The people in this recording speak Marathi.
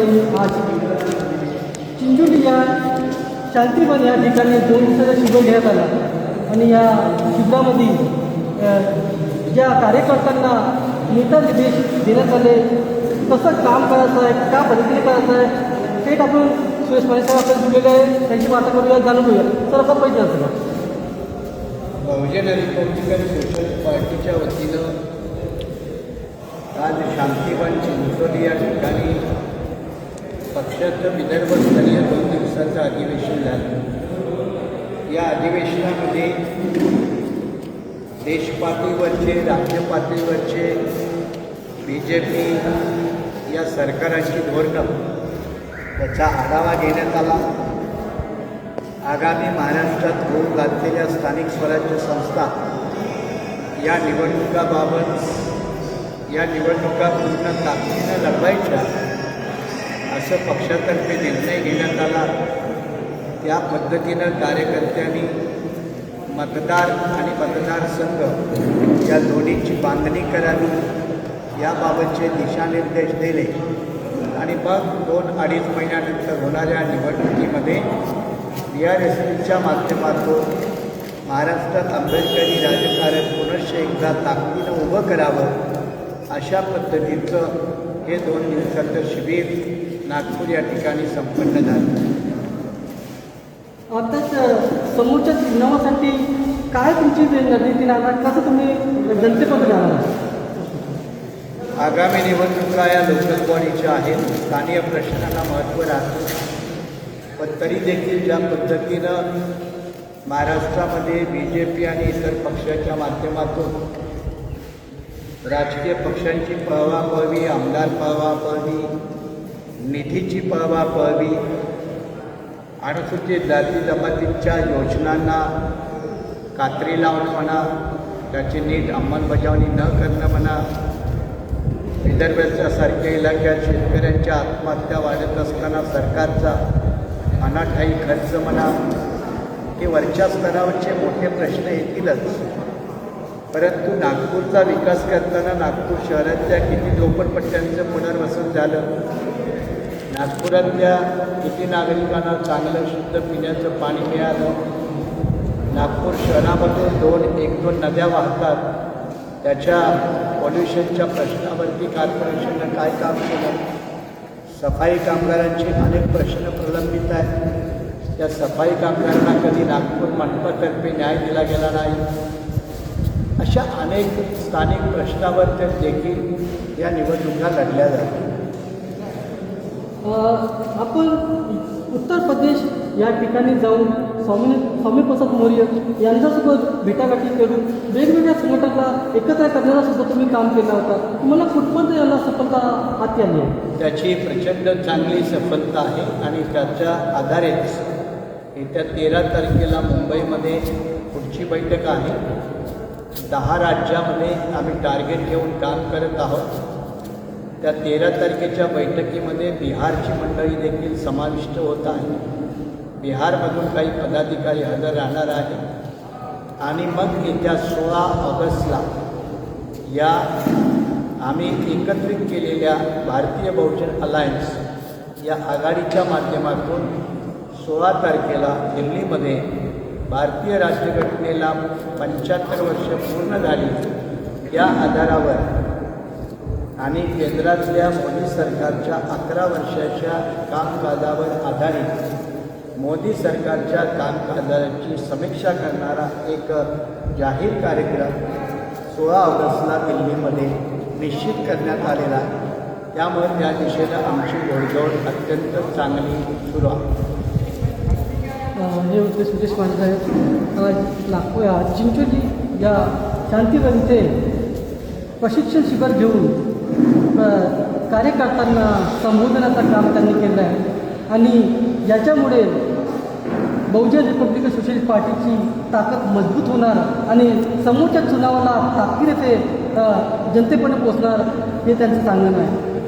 अनुषंगाने आज चिंचोली या शांतीवन या ठिकाणी दोन दिवसाचा शिबिर घेण्यात आला. आणि या शिबिरामध्ये ज्या कार्यकर्त्यांना मोठा निर्देश देण्यात आले कसं काम करायचं आहे त्या पद्धतीने करायचं आहे थेट आपण सुरेश माने साहेब आपल्याला जुळलेले आहे. त्यांची वार्ता करूया जाणून घेऊया. सर आपण पाहिजे असं बहुजन रिपब्लिकन सोशल पार्टीच्या वतीनं आज शांतीवन चिंचोली या ठिकाणी पक्षाचं विदर्भस्तरीय दोन दिवसाचं अधिवेशन झालं. या अधिवेशनामध्ये देशपातळीवरचे राज्य पातळीवरचे बी जे पी या सरकारांची धोरणं त्याचा आढावा घेण्यात आला. आगामी महाराष्ट्रात होऊ घातलेल्या स्थानिक स्वराज्य संस्था या निवडणुकाबाबत या निवडणुका पूर्ण ताकदीनं लढवायच्या असं पक्षातर्फे निर्णय घेण्यात आला. त्या पद्धतीनं कार्यकर्त्यांनी मतदार आणि मतदारसंघ या दोन्हीची बांधणी करावी याबाबतचे दिशानिर्देश दिले. आणि मग दोन अडीच महिन्यानंतर होणाऱ्या निवडणुकीमध्ये बी आर एस पीच्या माध्यमातून महाराष्ट्रात आंबेडकरी राजकारण पुनश्च एकदा ताकदीनं उभं करावं अशा पद्धतीचं हे दोन दिवसाचं शिबिर नागपूर या ठिकाणी संपन्न झालं. आताच समोरच्या चुनावासाठी काय तुमची रणनीती राहणार? कसं तुम्ही जनतेपर्यंत जाणार? आगामी निवडणुका या लोकल बॉडीच्या आहेत स्थानीय प्रश्नांना महत्त्व राहतं. पण तरी देखील ज्या पद्धतीनं महाराष्ट्रामध्ये बी जे पी आणि इतर पक्षाच्या माध्यमातून राजकीय पक्षांची पळवापळवी आमदार पळवापळवी निधीची पळवापळवी अनुसूचित जाती जमातींच्या योजनांना कात्री लावणं म्हणा त्याची नीट अंमलबजावणी न करणं म्हणा विदर्भाच्या सारख्या इलाक्यात शेतकऱ्यांच्या आत्महत्या वाढत असताना सरकारचा अनाठाई खर्च म्हणा हे वरच्या स्तरावरचे मोठे प्रश्न येतीलच. परंतु नागपूरचा विकास करताना नागपूर शहरातल्या किती झोपडपट्ट्यांचं पुनर्वसन झालं? नागपुरातल्या किती नागरिकांना चांगलं शुद्ध पिण्याचं पाणी मिळालं? नागपूर शहरामधून दोन एक दोन नद्या वाहतात. त्याच्या पॉल्युशनच्या प्रश्नावरती कॉर्पोरेशननं काय काम केलं? सफाई कामगारांचे अनेक प्रश्न प्रलंबित आहेत. त्या सफाई कामगारांना कधी नागपूर मंडपातर्फे न्याय दिला गेला नाही? अशा अनेक स्थानिक प्रश्नावर तर देखील या निवडणुका लढल्या जातात. आपण उत्तर प्रदेश या ठिकाणी जाऊन स्वामी स्वामीप्रसाद मौर्य यांच्यासोबत भेटागाठी करून वेगवेगळ्या संघटनांना एकत्र करण्याचा सुद्धा तुम्ही काम केलं होतं. तुम्हाला कुठपर्यंत याला सफलता हाती आली आहे? त्याची प्रचंड चांगली सफलता आहे आणि त्याच्या आधारेच येत्या तेरा तारखेला मुंबईमध्ये पुढची बैठक आहे. दहा राज्यामध्ये आम्ही टार्गेट घेऊन काम करत आहोत. त्या तेरा तारखेच्या बैठकीमध्ये बिहारची मंडळी देखील समाविष्ट होत आहे. बिहारमधून काही पदाधिकारी हजर राहणार आहे आणि मग येत्या सोळा ऑगस्टला या आम्ही एकत्रित केलेल्या भारतीय बहुजन अलायन्स या आघाडीच्या माध्यमातून सोळा तारखेला दिल्लीमध्ये भारतीय राज्यघटनेला पंच्याहत्तर वर्ष पूर्ण झाली. या आधारावर आणि केंद्रातल्या मोदी सरकारच्या अकरा वर्षाच्या कामकाजावर आधारित मोदी सरकारच्या कामकाजाची समीक्षा करणारा एक जाहीर कार्यक्रम सोळा ऑगस्टला दिल्लीमध्ये निश्चित करण्यात आलेला आहे. त्यामुळे त्या दिशेनं आमची गोडजोड अत्यंत चांगली सुरू आहे. हे होते सुरेश माणसाहेब आज या चिंचोली या शांतीवन इथे प्रशिक्षण शिबिर घेऊन कार्यकर्त्यांना संबोधनाचं काम त्यांनी केलं आहे आणि याच्यामुळे बहुजन रिपब्लिकन सोशलिस्ट पार्टीची ताकद मजबूत होणार आणि समोरच्या चुनावाला ताकदीने ते जनतेपणे जनतेपर्यंत पोचणार हे त्यांचं सांगणं आहे.